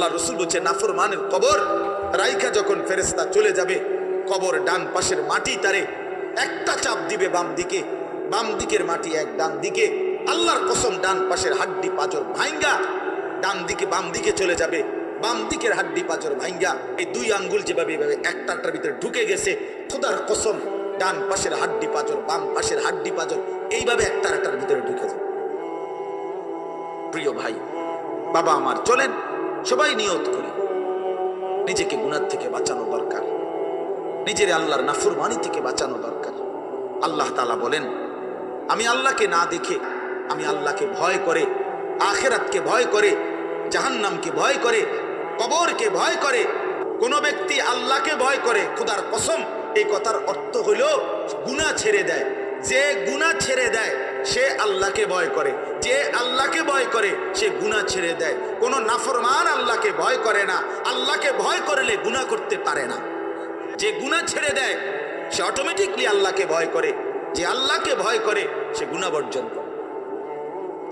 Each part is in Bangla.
আল্লাহ রসুল বলছে নাফর মানের কবর। রাইখা যখন ফেরেস্তা চলে যাবে, কবর ডান পাশের মাটি তারে একটা চাপ দিবে বাম দিকে। বাম দিকের মাটি এক, ডান দিকে। আল্লাহর কসম, ডান পাশের হাড্ডি পাজর ভাইঙ্গা। ডান দিকে বাম দিকে চলে যাবে। বাম দিকের হাড্ডি পাজর ভাইঙ্গা। এই দুই আঙ্গুল যেভাবে এভাবে একটা একটার ভিতরে ঢুকে গেছে, খোদার কসম, ডান পাশের হাড্ডি পাজর, বাম পাশের হাড্ডি পাজর, এইভাবে একটা একটার ভিতরে ঢুকে যাবে। প্রিয় ভাই, বাবা আমার, চলেন। সবাই নিয়ত করি। নিজেকে গুনার থেকে বাঁচানো দরকার। নিজের আল্লাহর নাফরমানি থেকে বাঁচানো দরকার। আল্লাহ তালা বলেন, আমি আল্লাহকে না দেখে, আমি আল্লাহকে ভয় করে, আখেরাতকে ভয় করে, জাহান্নামকে ভয় করে, কবরকে ভয় করে, কোন ব্যক্তি আল্লাহকে ভয় করে, খুদার কসম, এই কথার অর্থ হইল গুণা ছেড়ে দেয়। যে গুণা ছেড়ে দেয় সে আল্লাহকে ভয় করে। যে আল্লাহকে ভয় করে, সে গুণা ছেড়ে দেয়। কোনো নাফরমান আল্লাহকে ভয় করে না। আল্লাহকে ভয় করলে গুণা করতে পারে না। যে গুণা ছেড়ে দেয়, সে অটোমেটিকলি আল্লাহকে ভয় করে। যে আল্লাহকে ভয় করে, সে গুণা বর্জন করে।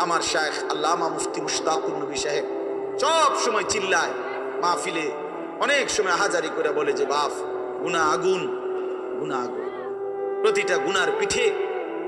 আমার শায়েখ আল্লামা মুফতি মুশতাকুর নবী সাহেব সব সময় চিল্লায়, মাহফিলে। অনেক সময় হাজারি করে বলে যে, বাপ গুণা আগুন গুণা আগুন। প্রতিটা গুনার পিঠে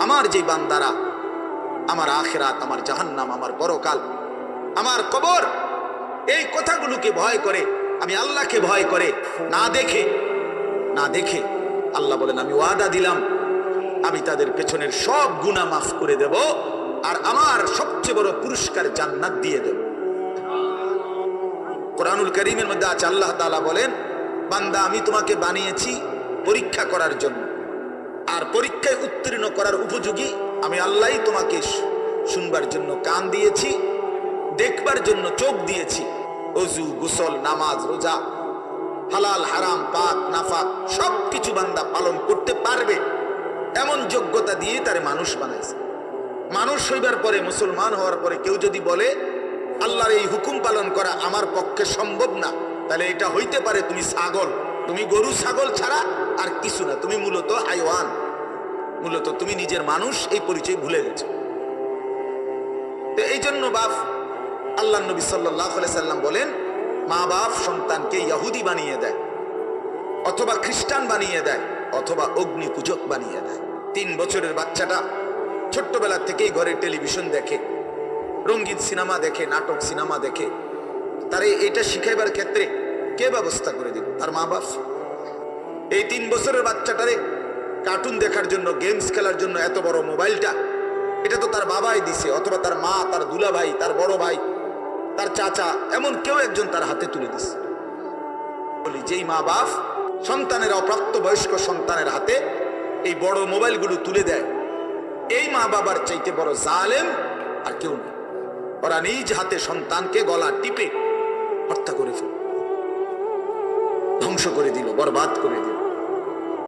আমার যে বান্দারা, আমার আখেরাত, আমার জাহান্নাম, আমার পরকাল, আমার কবর, এই কথাগুলোকে ভয় করে, আমি আল্লাহকে ভয় করে, না দেখে না দেখে আল্লাহ বলেন, আমি ওয়াদা দিলাম, আমি তাদের পেছনের সব গুনাহ মাফ করে দেব আর আমার সবচেয়ে বড় পুরস্কার জান্নাত দিয়ে দেব। কোরআনুল করিমের মধ্যে আছে, আল্লাহ তাআলা বলেন, বান্দা, আমি তোমাকে বানিয়েছি পরীক্ষা করার জন্য। আর পরীক্ষায় উত্তীর্ণ করার উপযোগী আমি আল্লাহই তোমাকে শুনবার জন্য কান দিয়েছি, দেখবার জন্য চোখ দিয়েছি। অজু, গোসল, নামাজ, রোজা, হালাল, হারাম, পাক, নাফাক সব কিছু বান্দা পালন করতে পারবে। এমন যোগ্যতা দিয়ে তারে মানুষ বানাইছে। মানুষ হইবার পরে, মুসলমান হওয়ার পরে কেউ যদি বলে, আল্লাহর এই হুকুম পালন করা আমার পক্ষে সম্ভব না। তাহলে এটা হইতে পারে তুমি ছাগল। তুমি গরু, ছাগল ছাড়া আর কিছু না, তুমি মূলত হাইওয়ান। মূলত তুমি নিজের মানুষ, এই পরিচয় ভুলে গেছো। তো এই জন্য বাপ, আল্লাহ নবী সাল্লাম বলেন, মা বাপ সন্তানকে ইয়াহুদি বানিয়ে দেয়, অথবা খ্রিস্টান বানিয়ে দেয়, অথবা অগ্নি পূজক বানিয়ে দেয়। তিন বছরের বাচ্চাটা ছোট্টবেলা থেকেই ঘরে টেলিভিশন দেখে, রঙিন সিনেমা দেখে, নাটক সিনেমা দেখে, তারে এটা শিখাইবার ক্ষেত্রে কে ব্যবস্থা করে দিল? তার মা বাপ? এই তিন বছরের বাচ্চাটারে কার্টুন দেখার জন্য গেমস খেলার জন্য এত বড় মোবাইলটা, এটা তো তার বাবাই দিছে, অথবা তার মা, তার দুলা ভাই তার বড় ভাই, তার চাচা, এমন কেউ একজন তার হাতে তুলে দিছে। বলি, যেই মা বাপ সন্তানের অপ্রাপ্ত বয়স্ক সন্তানের হাতে এই বড় মোবাইলগুলো তুলে দেয়, এই মা বাবার চাইতে বড় জালেম আর কেউ নেই। ওরা নিজ হাতে সন্তানকে গলা টিপে হত্যা করে ফেল। ধ্বংস করে দিল বরবাদ করে দিল।